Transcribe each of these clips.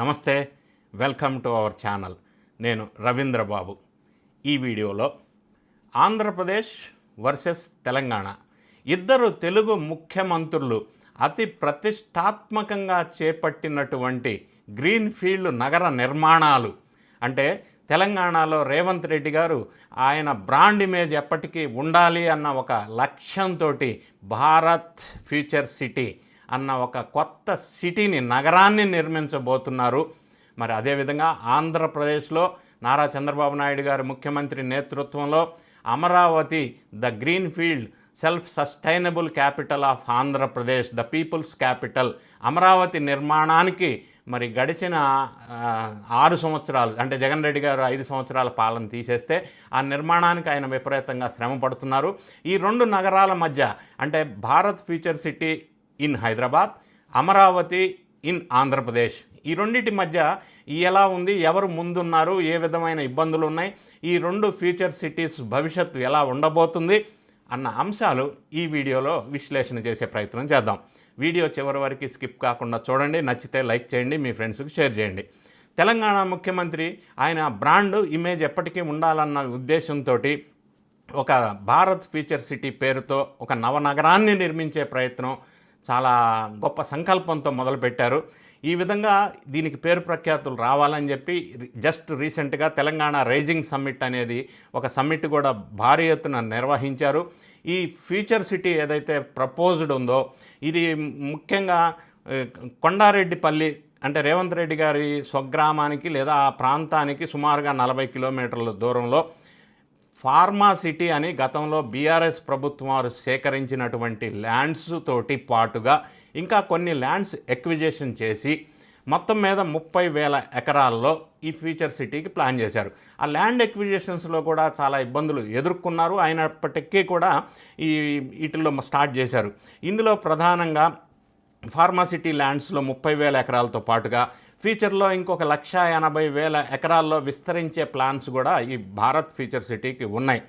నమస్తే welcome to our channel. నేను రవీంద్ర బాబు ఈ వీడియోలో ఆంధ్రప్రదేశ్ వర్సెస్ తెలంగాణ. ఇద్దరు తెలుగు ముఖ్యమంత్రులు అతి ప్రతిష్టాత్మకంగా చేపట్టినటువంటి గ్రీన్ ఫీల్డ్ నగర నిర్మాణాలు. అంటే తెలంగాణలో రేవంత్ రెడ్డి గారు ఆయన బ్రాండ్ ఇమేజ్ ఎప్పటికీ ఉండాలి అన్న ఒక లక్ష్యంతో భారత్ ఫ్యూచర్ సిటీ అన్న ఒక కొత్త సిటీని నగరాన్ని నిర్మించబోతున్నారు. మరి అదేవిధంగా ఆంధ్రప్రదేశ్లో నారా చంద్రబాబు నాయుడు గారి ముఖ్యమంత్రి నేతృత్వంలో Amaravati the green field self sustainable capital of Andhra Pradesh the people's capital. Amaravati నిర్మాణానికి మరి గడిచిన ఆరు సంవత్సరాలు అంటే జగన్ రెడ్డి గారు ఐదు సంవత్సరాల పాలన తీసేస్తే ఆ నిర్మాణానికి ఆయన విపరీతంగా శ్రమ పడుతున్నారు. ఈ రెండు నగరాల మధ్య అంటే Bharat future city in Hyderabad Amaravati in Andhra Pradesh ఈ రెండింటి మధ్య ఎలా ఉంది ఎవరు ముందున్నారు ఏ విధమైన ఇబ్బందులు ఉన్నాయి ఈ రెండు ఫ్యూచర్ సిటీస్ భవిష్యత్తు ఎలా ఉండబోతుంది అన్న అంశాలు ఈ వీడియోలో విశ్లేషణ చేసే ప్రయత్నం చేద్దాం. వీడియో చివరి వరకు స్కిప్ కాకుండా చూడండి నచ్చితే లైక్ చేయండి మీ ఫ్రెండ్స్కి షేర్ చేయండి. తెలంగాణ ముఖ్యమంత్రి ఆయన బ్రాండ్ ఇమేజ్ ఎప్పటికీ ఉండాలన్న ఉద్దేశంతో ఒక భారత్ ఫ్యూచర్ సిటీ పేరుతో ఒక నవనగరాన్ని నిర్మించే ప్రయత్నం చాలా గొప్ప సంకల్పంతో మొదలుపెట్టారు. ఈ విధంగా దీనికి పేరు ప్రఖ్యాతులు రావాలని చెప్పి జస్ట్ రీసెంట్గా తెలంగాణ రైజింగ్ సమ్మిట్ అనేది ఒక సమ్మిట్ కూడా భారీ ఎత్తున నిర్వహించారు. ఈ ఫ్యూచర్ సిటీ ఏదైతే ప్రపోజ్డ్ ఉందో ఇది ముఖ్యంగా కొండారెడ్డిపల్లి అంటే రేవంత్ రెడ్డి గారి స్వగ్రామానికి లేదా ఆ ప్రాంతానికి సుమారుగా నలభై కిలోమీటర్ల దూరంలో ఫార్మా సిటీ అని గతంలో బీఆర్ఎస్ ప్రభుత్వం వారు సేకరించినటువంటి ల్యాండ్స్ తోటి పాటుగా ఇంకా కొన్ని ల్యాండ్స్ ఎక్విజేషన్ చేసి మొత్తం మీద ముప్పై వేల ఎకరాల్లో ఈ ఫ్యూచర్ సిటీకి ప్లాన్ చేశారు. ఆ ల్యాండ్ ఎక్విజేషన్స్లో కూడా చాలా ఇబ్బందులు ఎదుర్కొన్నారు. అయినప్పటికీ కూడా ఈ వీటిల్లో స్టార్ట్ చేశారు. ఇందులో ప్రధానంగా ఫార్మాసిటీ ల్యాండ్స్లో ముప్పై వేల ఎకరాలతో పాటుగా ఫ్యూచర్లో ఇంకొక లక్ష ఎనభై వేల ఎకరాల్లో విస్తరించే ప్లాన్స్ కూడా ఈ భారత్ ఫ్యూచర్ సిటీకి ఉన్నాయి.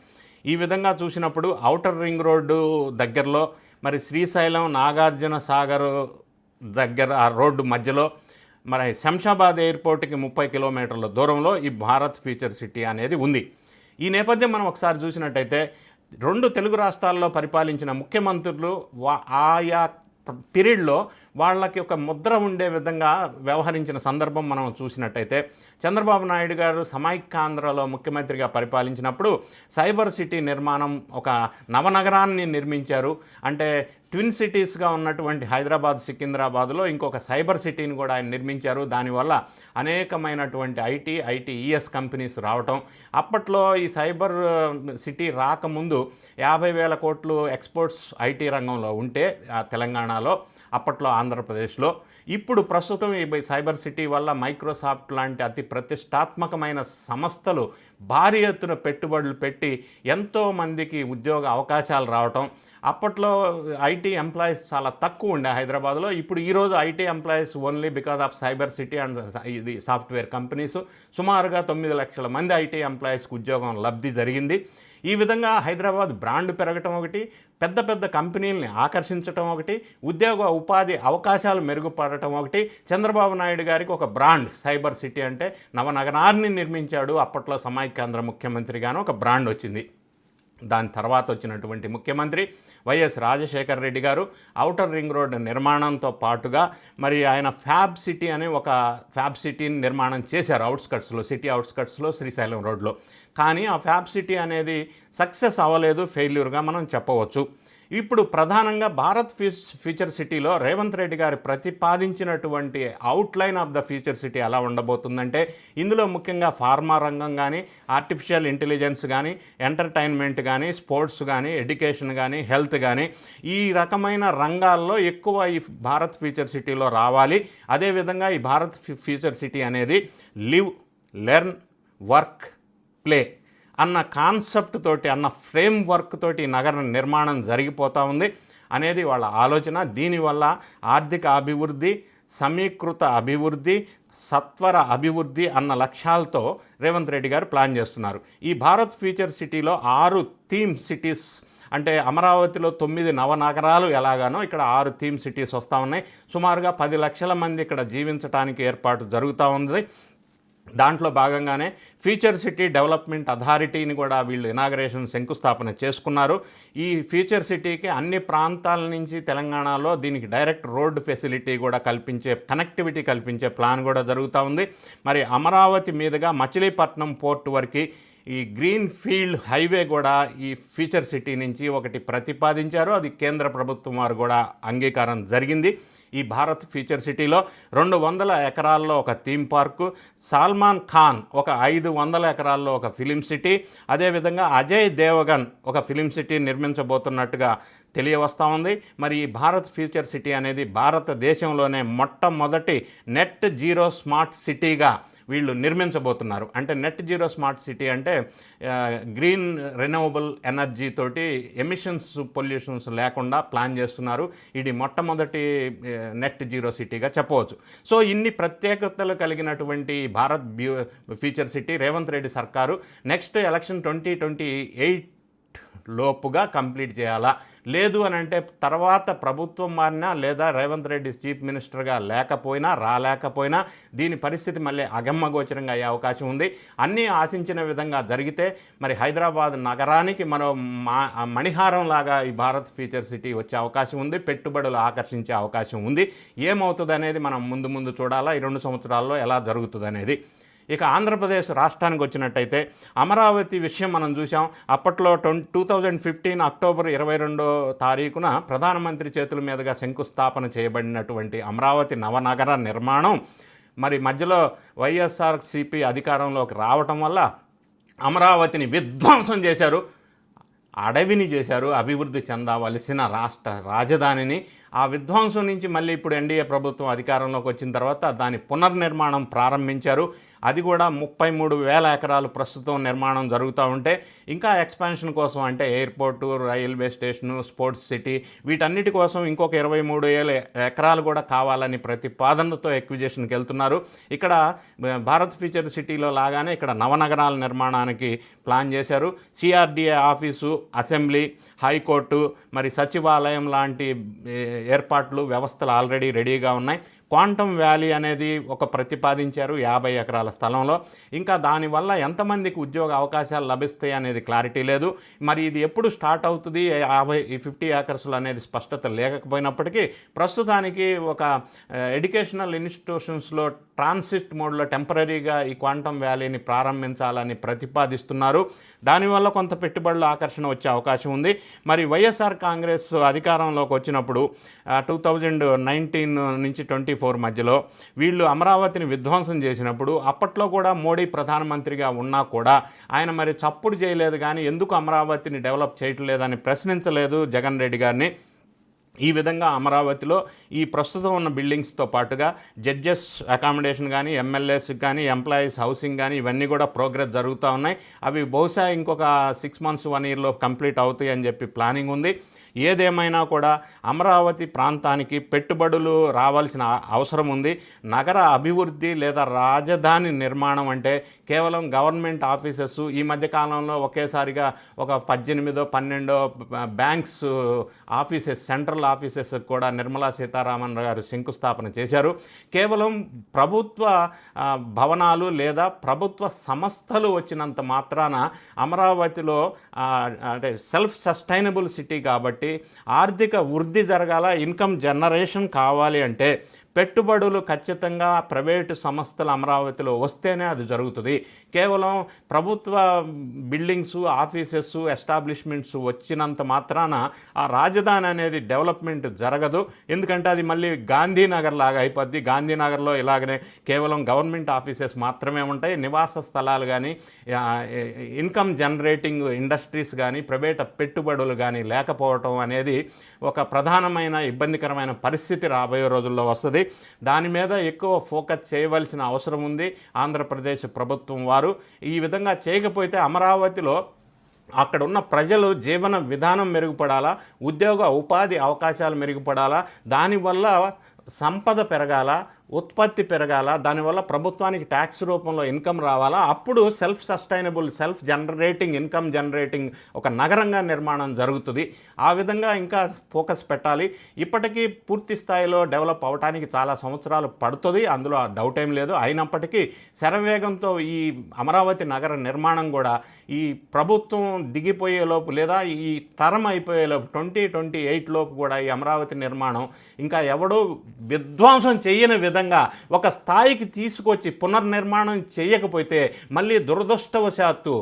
ఈ విధంగా చూసినప్పుడు ఔటర్ రింగ్ రోడ్డు దగ్గరలో మరి శ్రీశైలం నాగార్జున సాగర్ దగ్గర ఆ రోడ్డు మధ్యలో మరి శంషాబాద్ ఎయిర్పోర్ట్కి ముప్పై కిలోమీటర్ల దూరంలో ఈ భారత్ ఫ్యూచర్ సిటీ అనేది ఉంది. ఈ నేపథ్యం మనం ఒకసారి చూసినట్టయితే రెండు తెలుగు రాష్ట్రాల్లో పరిపాలించిన ముఖ్యమంత్రులు వా ఆయా పీరియడ్లో వాళ్ళకి ఒక ముద్ర ఉండే విధంగా వ్యవహరించిన సందర్భం మనం చూసినట్టయితే చంద్రబాబు నాయుడు గారు సమైక్యాంధ్రలో ముఖ్యమంత్రిగా పరిపాలించినప్పుడు సైబర్ సిటీ నిర్మాణం ఒక నవనగరాన్ని నిర్మించారు. అంటే ట్విన్ సిటీస్గా ఉన్నటువంటి హైదరాబాద్ సికింద్రాబాద్లో ఇంకొక సైబర్ సిటీని కూడా ఆయన నిర్మించారు. దానివల్ల అనేకమైనటువంటి ఐటీ ఐటీఈఎస్ కంపెనీస్ రావటం. అప్పట్లో ఈ సైబర్ సిటీ రాకముందు యాభై వేల కోట్లు ఎక్స్పోర్ట్స్ ఐటీ రంగంలో ఉంటే ఆ తెలంగాణలో అప్పట్లో ఆంధ్రప్రదేశ్లో. ఇప్పుడు ప్రస్తుతం ఈ సైబర్ సిటీ వల్ల మైక్రోసాఫ్ట్ లాంటి అతి ప్రతిష్టాత్మకమైన సంస్థలు భారీ ఎత్తున పెట్టుబడులు పెట్టి ఎంతో మందికి ఉద్యోగ అవకాశాలు రావటం. అప్పట్లో ఐటీ ఎంప్లాయీస్ చాలా తక్కువ ఉండే హైదరాబాద్లో. ఇప్పుడు ఈరోజు IT employees only because of cyber city and ఇది సాఫ్ట్వేర్ కంపెనీస్. సుమారుగా తొమ్మిది లక్షల మంది ఐటీ ఎంప్లాయీస్కి ఉద్యోగం లబ్ధి జరిగింది. ఈ విధంగా హైదరాబాద్ బ్రాండ్ పెరగటం ఒకటి పెద్ద పెద్ద కంపెనీలని ఆకర్షించటం ఒకటి ఉద్యోగ ఉపాధి అవకాశాలు మెరుగుపడటం ఒకటి. చంద్రబాబు నాయుడు గారికి ఒక బ్రాండ్ సైబర్ సిటీ అంటే నవనగరాన్ని నిర్మించాడు. అప్పట్లో సమైక్యాంధ్ర ముఖ్యమంత్రిగాను ఒక బ్రాండ్ వచ్చింది. దాని తర్వాత వచ్చినటువంటి ముఖ్యమంత్రి వైఎస్ రాజశేఖర్ రెడ్డి గారు ఔటర్ రింగ్ రోడ్ నిర్మాణంతో పాటుగా మరి ఆయన ఫ్యాబ్ సిటీ అనే ఒక ఫ్యాబ్ సిటీని నిర్మాణం చేశారు అవుట్స్కట్స్లో సిటీ అవుట్స్కట్స్లో శ్రీశైలం రోడ్లో. కానీ ఆ ఫ్యాబ్ సిటీ అనేది సక్సెస్ అవ్వలేదు ఫెయిల్యూర్గా మనం చెప్పవచ్చు. ఇప్పుడు ప్రధానంగా భారత్ ఫ్యూచర్ సిటీలో రేవంత్ రెడ్డి గారు ప్రతిపాదించినటువంటి outline of the future city ఎలా ఉండబోతుందంటే ఇందులో ముఖ్యంగా ఫార్మా రంగం కానీ ఆర్టిఫిషియల్ ఇంటెలిజెన్స్ కానీ ఎంటర్టైన్మెంట్ కానీ స్పోర్ట్స్ కానీ ఎడ్యుకేషన్ కానీ హెల్త్ కానీ ఈ రకమైన రంగాల్లో ఎక్కువ ఈ భారత్ ఫ్యూచర్ సిటీలో రావాలి. అదేవిధంగా ఈ భారత్ ఫ్యూచర్ సిటీ అనేది లివ్ లెర్న్ వర్క్ ప్లే అన్న కాన్సెప్ట్ తోటి అన్న ఫ్రేమ్ వర్క్ తోటి నగర నిర్మాణం జరిగిపోతూ ఉంది. అనేది వాళ్ళ ఆలోచన. దీనివల్ల ఆర్థిక అభివృద్ధి సమీకృత అభివృద్ధి సత్వర అభివృద్ధి అన్న లక్ష్యాలతో రేవంత్ రెడ్డి గారు ప్లాన్ చేస్తున్నారు. ఈ భారత్ ఫ్యూచర్ సిటీలో ఆరు థీమ్ సిటీస్ అంటే అమరావతిలో తొమ్మిది నవనగరాలు ఎలాగానో ఇక్కడ ఆరు థీమ్ సిటీస్ వస్తూ ఉన్నాయి. సుమారుగా పది లక్షల మంది ఇక్కడ జీవించడానికి ఏర్పాటు జరుగుతూ ఉంది. దాంట్లో భాగంగానే ఫ్యూచర్ సిటీ డెవలప్మెంట్ అథారిటీని కూడా వీళ్ళు ఇనాగరేషన్ శంకుస్థాపన చేసుకున్నారు. ఈ ఫ్యూచర్ సిటీకి అన్ని ప్రాంతాల నుంచి తెలంగాణలో దీనికి డైరెక్ట్ రోడ్ ఫెసిలిటీ కూడా కల్పించే కనెక్టివిటీ కల్పించే ప్లాన్ కూడా జరుగుతూ ఉంది. మరి అమరావతి మీదుగా మచిలీపట్నం పోర్ట్ వరకు ఈ గ్రీన్ ఫీల్డ్ హైవే కూడా ఈ ఫ్యూచర్ సిటీ నుంచి ఒకటి ప్రతిపాదించారు. అది కేంద్ర ప్రభుత్వం వారు కూడా అంగీకారం జరిగింది. ఈ భారత్ ఫ్యూచర్ సిటీలో రెండు వందల ఎకరాల్లో ఒక థీమ్ పార్కు సల్మాన్ ఖాన్ ఒక ఐదు వందల ఎకరాల్లో ఒక ఫిలిం సిటీ అదేవిధంగా అజయ్ దేవగన్ ఒక ఫిలిం సిటీ నిర్మించబోతున్నట్టుగా తెలియవస్తూ ఉంది. మరి ఈ భారత్ ఫ్యూచర్ సిటీ అనేది భారతదేశంలోనే మొట్టమొదటి నెట్ జీరో స్మార్ట్ సిటీగా వీళ్ళు నిర్మించబోతున్నారు. అంటే నెట్ జీరో స్మార్ట్ సిటీ అంటే గ్రీన్ రెన్యూవబుల్ ఎనర్జీ తోటి ఎమిషన్స్ పొల్యూషన్స్ లేకుండా ప్లాన్ చేస్తున్నారు. ఇది మొట్టమొదటి నెట్ జీరో సిటీగా చెప్పవచ్చు. సో ఇన్ని ప్రత్యేకతలు కలిగినటువంటి భారత్ బ్యూ ఫ్యూచర్ సిటీ రేవంత్ రెడ్డి సర్కారు next election twenty twenty eight లోపుగా కంప్లీట్ చేయాలా? లేదు అని అంటే తర్వాత ప్రభుత్వం మారినా లేదా రేవంత్ రెడ్డి చీఫ్ మినిస్టర్గా లేకపోయినా రాలేకపోయినా దీని పరిస్థితి మళ్ళీ అగమ్మగోచరంగా అయ్యే అవకాశం ఉంది. అన్నీ ఆశించిన విధంగా జరిగితే మరి హైదరాబాద్ నగరానికి మరో మా మణిహారం లాగా ఈ భారత్ ఫ్యూచర్ సిటీ వచ్చే అవకాశం ఉంది. పెట్టుబడులు ఆకర్షించే అవకాశం ఉంది. ఏమవుతుంది అనేది మనం ముందు ముందు చూడాలా? ఈ రెండు సంవత్సరాల్లో ఎలా జరుగుతుంది అనేది ఇక ఆంధ్రప్రదేశ్ రాష్ట్రానికి వచ్చినట్టయితే అమరావతి విషయం మనం చూసాం అప్పట్లో ట్వం టూ థౌజండ్ ఫిఫ్టీన్ అక్టోబర్ ఇరవై రెండో తారీఖున ప్రధానమంత్రి చేతుల మీదుగా శంకుస్థాపన చేయబడినటువంటి అమరావతి నవనగర నిర్మాణం మరి మధ్యలో వైఎస్ఆర్సిపి అధికారంలోకి రావటం వల్ల అమరావతిని విధ్వంసం చేశారు. అడవిని చేశారు. అభివృద్ధి చెందవలసిన రాష్ట్ర రాజధానిని. ఆ విధ్వంసం నుంచి మళ్ళీ ఇప్పుడు ఎన్డీఏ ప్రభుత్వం అధికారంలోకి వచ్చిన తర్వాత దాని పునర్నిర్మాణం ప్రారంభించారు. అది కూడా ముప్పై మూడు వేల ఎకరాలు ప్రస్తుతం నిర్మాణం జరుగుతూ ఉంటే ఇంకా ఎక్స్పాన్షన్ కోసం అంటే airport railway station sports city వీటన్నిటి కోసం ఇంకొక ఇరవై మూడు వేల ఎకరాలు కూడా కావాలని ప్రతిపాదనతో ఎక్విజేషన్కి వెళ్తున్నారు. ఇక్కడ భారత్ ఫ్యూచర్ సిటీలో లాగానే ఇక్కడ నవనగరాల నిర్మాణానికి ప్లాన్ చేశారు. సిఆర్డిఏ ఆఫీసు అసెంబ్లీ హైకోర్టు మరి సచివాలయం లాంటి ఏర్పాట్లు వ్యవస్థలు ఆల్రెడీ రెడీగా ఉన్నాయి. క్వాంటమ్ వ్యాలీ అనేది ఒక ప్రతిపాదించారు యాభై ఎకరాల స్థలంలో. ఇంకా దానివల్ల ఎంతమందికి ఉద్యోగ అవకాశాలు లభిస్తాయి అనేది క్లారిటీ లేదు. మరి ఇది ఎప్పుడు స్టార్ట్ అవుతుంది? యాభై ఈ ఫిఫ్టీ ఏకర్స్లు అనేది స్పష్టత లేకపోయినప్పటికీ ప్రస్తుతానికి ఒక ఎడ్యుకేషనల్ ఇన్స్టిట్యూషన్స్లో ట్రాన్సిట్ మోడ్లో టెంపరీగా ఈ క్వాంటమ్ వ్యాలీని ప్రారంభించాలని ప్రతిపాదిస్తున్నారు. దానివల్ల కొంత పెట్టుబడుల ఆకర్షణ వచ్చే అవకాశం ఉంది. మరి వైఎస్ఆర్ కాంగ్రెస్ అధికారంలోకి వచ్చినప్పుడు టూ థౌజండ్ నైన్టీన్ నుంచి ట్వంటీ ఫోర్ మధ్యలో వీళ్ళు అమరావతిని విధ్వంసం చేసినప్పుడు అప్పట్లో కూడా మోడీ ప్రధానమంత్రిగా ఉన్నా కూడా ఆయన మరి చప్పుడు చేయలేదు కానీ ఎందుకు అమరావతిని డెవలప్ చేయట్లేదని ప్రశ్నించలేదు జగన్ రెడ్డి గారిని. ఈ విధంగా అమరావతిలో ఈ ప్రస్తుతం ఉన్న బిల్డింగ్స్తో పాటుగా జడ్జెస్ అకామిడేషన్ కానీ ఎమ్మెల్యేస్ కానీ ఎంప్లాయీస్ హౌసింగ్ కానీ ఇవన్నీ కూడా ప్రోగ్రెస్ జరుగుతూ ఉన్నాయి. అవి బహుశా ఇంకొక సిక్స్ మంత్స్ వన్ ఇయర్లో కంప్లీట్ అవుతాయి అని చెప్పి ప్లానింగ్ ఉంది. ఏదేమైనా కూడా అమరావతి ప్రాంతానికి పెట్టుబడులు రావాల్సిన అవసరం ఉంది. నగర అభివృద్ధి లేదా రాజధాని నిర్మాణం అంటే కేవలం గవర్నమెంట్ ఆఫీసెస్ ఈ మధ్య కాలంలో ఒకేసారిగా ఒక పద్దెనిమిదో పన్నెండో బ్యాంక్స్ ఆఫీసెస్ సెంట్రల్ ఆఫీసెస్ కూడా నిర్మలా సీతారామన్ గారు శంకుస్థాపన చేశారు. కేవలం ప్రభుత్వ భవనాలు లేదా ప్రభుత్వ సంస్థలు వచ్చినంత మాత్రాన అమరావతిలో అంటే సెల్ఫ్ సస్టైనబుల్ సిటీ కాబట్టి ఆర్థిక వృద్ధి జరగాల ఇన్కమ్ జనరేషన్ కావాలి అంటే పెట్టుబడులు ఖచ్చితంగా ప్రైవేటు సంస్థలు అమరావతిలో వస్తేనే అది జరుగుతుంది. కేవలం ప్రభుత్వ బిల్డింగ్స్ ఆఫీసెస్ ఎస్టాబ్లిష్మెంట్స్ వచ్చినంత మాత్రాన ఆ రాజధాని అనేది డెవలప్మెంట్ జరగదు. ఎందుకంటే అది మళ్ళీ గాంధీనగర్ లాగా అయిపోద్ది. గాంధీనగర్లో ఇలాగనే కేవలం గవర్నమెంట్ ఆఫీసెస్ మాత్రమే ఉంటాయి. నివాస స్థలాలు కానీ ఇన్కమ్ జనరేటింగ్ ఇండస్ట్రీస్ కానీ ప్రైవేట్ పెట్టుబడులు కానీ లేకపోవటం అనేది ఒక ప్రధానమైన ఇబ్బందికరమైన పరిస్థితి రాబోయే రోజుల్లో వస్తుంది. దాని మీద ఎక్కువ ఫోకస్ చేయవలసిన అవసరం ఉంది. ఆంధ్రప్రదేశ్ ప్రభుత్వం వారు ఈ విధంగా చేయకపోతే అమరావతిలో అక్కడ ఉన్న ప్రజలు జీవన విధానం మెరుగుపడాలా ఉద్యోగ ఉపాధి అవకాశాలు మెరుగుపడాలా దానివల్ల సంపద పెరగాల ఉత్పత్తి పెరగాల దానివల్ల ప్రభుత్వానికి ట్యాక్స్ రూపంలో ఇన్కమ్ రావాలా? అప్పుడు self sustainable self generating income generating ఒక నగరంగా నిర్మాణం జరుగుతుంది. ఆ విధంగా ఇంకా ఫోకస్ పెట్టాలి. ఇప్పటికీ పూర్తి స్థాయిలో డెవలప్ అవడానికి చాలా సంవత్సరాలు పడుతుంది. అందులో ఆ డౌట్ ఏం లేదు. అయినప్పటికీ శరవేగంతో ఈ అమరావతి నగర నిర్మాణం కూడా ఈ ప్రభుత్వం దిగిపోయేలోపు లేదా ఈ టర్మ్ అయిపోయే లోపు ట్వంటీ ట్వంటీ ఎయిట్ లోపు కూడా ఈ అమరావతి నిర్మాణం ఇంకా ఎవడో విధ్వంసం చేయని విధంగా ఒక స్థాయికి తీసుకొచ్చి పునర్నిర్మాణం చేయకపోతే మళ్ళీ దురదృష్టవశాత్తు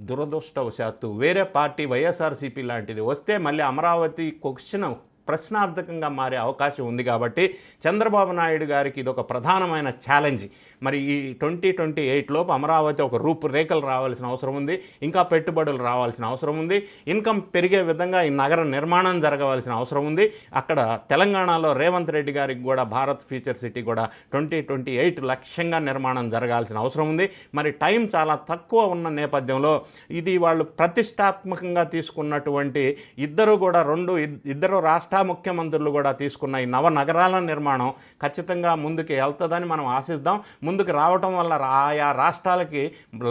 దురదృష్టవశాత్తు వేరే పార్టీ వైఎస్ఆర్సీపీ లాంటిది వస్తే మళ్ళీ అమరావతి క్వశ్చన్ ప్రశ్నార్థకంగా మారే అవకాశం ఉంది కాబట్టి చంద్రబాబు నాయుడు గారికి ఇది ఒక ప్రధానమైన ఛాలెంజ్ మరి ఈ ట్వంటీ ట్వంటీ ఎయిట్ లోపు అమరావతి ఒక రూపురేఖలు రావాల్సిన అవసరం ఉంది ఇంకా పెట్టుబడులు రావాల్సిన అవసరం ఉంది ఇన్కమ్ పెరిగే విధంగా ఈ నగర నిర్మాణం జరగవలసిన అవసరం ఉంది. అక్కడ తెలంగాణలో రేవంత్ రెడ్డి గారికి కూడా భారత్ ఫ్యూచర్ సిటీ కూడా ట్వంటీ ట్వంటీ ఎయిట్ లక్ష్యంగా నిర్మాణం జరగాల్సిన అవసరం ఉంది. మరి టైం చాలా తక్కువ ఉన్న నేపథ్యంలో ఇది వాళ్ళు ప్రతిష్టాత్మకంగా తీసుకున్నటువంటి ఇద్దరు కూడా రెండు ఇద్- ఇద్దరు రాష్ట్ర ముఖ్యమంత్రులు కూడా తీసుకున్న ఈ నవ నగరాల నిర్మాణం ఖచ్చితంగా ముందుకు వెళ్తుందని మనం ఆశిద్దాం. ముందుకు రావటం వల్ల ఆయా రాష్ట్రాలకి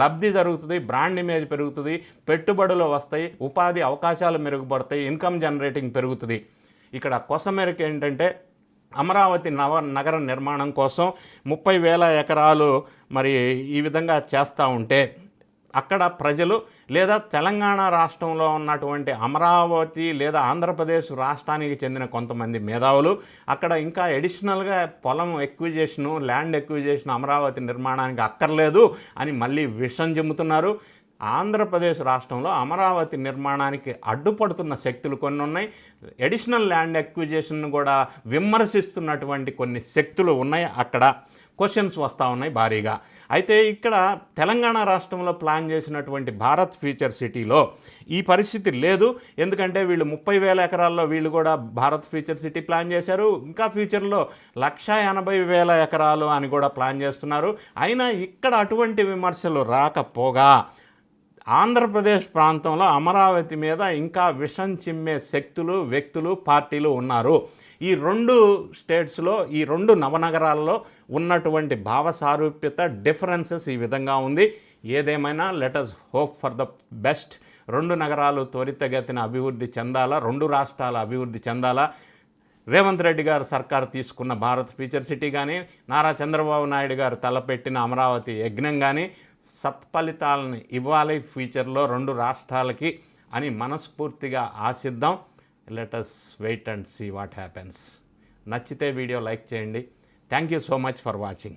లబ్ధి జరుగుతుంది బ్రాండ్ ఇమేజ్ పెరుగుతుంది పెట్టుబడులు వస్తాయి ఉపాధి అవకాశాలు మెరుగుపడతాయి ఇన్కమ్ జనరేటింగ్ పెరుగుతుంది. ఇక్కడ కొసమేరకు ఏంటంటే అమరావతి నవ నగర నిర్మాణం కోసం ముప్పై వేల ఎకరాలు మరి ఈ విధంగా చేస్తూ ఉంటే అక్కడ ప్రజలు లేదా తెలంగాణ రాష్ట్రంలో ఉన్నటువంటి అమరావతి లేదా ఆంధ్రప్రదేశ్ రాష్ట్రానికి చెందిన కొంతమంది మేధావులు అక్కడ ఇంకా ఎడిషనల్గా పొలం ఎక్విజేషను ల్యాండ్ ఎక్విజేషన్ అమరావతి నిర్మాణానికి అక్కర్లేదు అని మళ్ళీ విషం చెబుతున్నారు. ఆంధ్రప్రదేశ్ రాష్ట్రంలో అమరావతి నిర్మాణానికి అడ్డుపడుతున్న శక్తులు కొన్ని ఉన్నాయి. ఎడిషనల్ ల్యాండ్ ఎక్విజేషన్ను కూడా విమర్శిస్తున్నటువంటి కొన్ని శక్తులు ఉన్నాయి అక్కడ. క్వశ్చన్స్ వస్తూ ఉన్నాయి భారీగా. అయితే ఇక్కడ తెలంగాణ రాష్ట్రంలో ప్లాన్ చేసినటువంటి భారత్ ఫ్యూచర్ సిటీలో ఈ పరిస్థితి లేదు. ఎందుకంటే వీళ్ళు ముప్పై వేల ఎకరాల్లో వీళ్ళు కూడా భారత్ ఫ్యూచర్ సిటీ ప్లాన్ చేశారు. ఇంకా ఫ్యూచర్లో లక్ష ఎనభై వేల ఎకరాలు అని కూడా ప్లాన్ చేస్తున్నారు. అయినా ఇక్కడ అటువంటి విమర్శలు రాకపోగా ఆంధ్రప్రదేశ్ ప్రాంతంలో అమరావతి మీద ఇంకా విషం చిమ్మే శక్తులు వ్యక్తులు పార్టీలు ఉన్నారు. ఈ రెండు స్టేట్స్లో ఈ రెండు నవనగరాల్లో ఉన్నటువంటి భావ సారూప్యత డిఫరెన్సెస్ ఈ విధంగా ఉంది. ఏదేమైనా let's hope for the best రెండు నగరాలు త్వరితగతిన అభివృద్ధి చెందాలా? రెండు రాష్ట్రాల అభివృద్ధి చెందాలా? రేవంత్ రెడ్డి గారు సర్కార్ తీసుకున్న భారత్ ఫ్యూచర్ సిటీ కానీ నారా చంద్రబాబు నాయుడు గారు తలపెట్టిన అమరావతి యజ్ఞం కానీ సత్ఫలితాలను ఇవ్వాలి ఫ్యూచర్లో రెండు రాష్ట్రాలకి అని మనస్ఫూర్తిగా ఆశిద్దాం. Let's wait and see what happens నచ్చితే వీడియో లైక్ చేయండి. Thank you so much for watching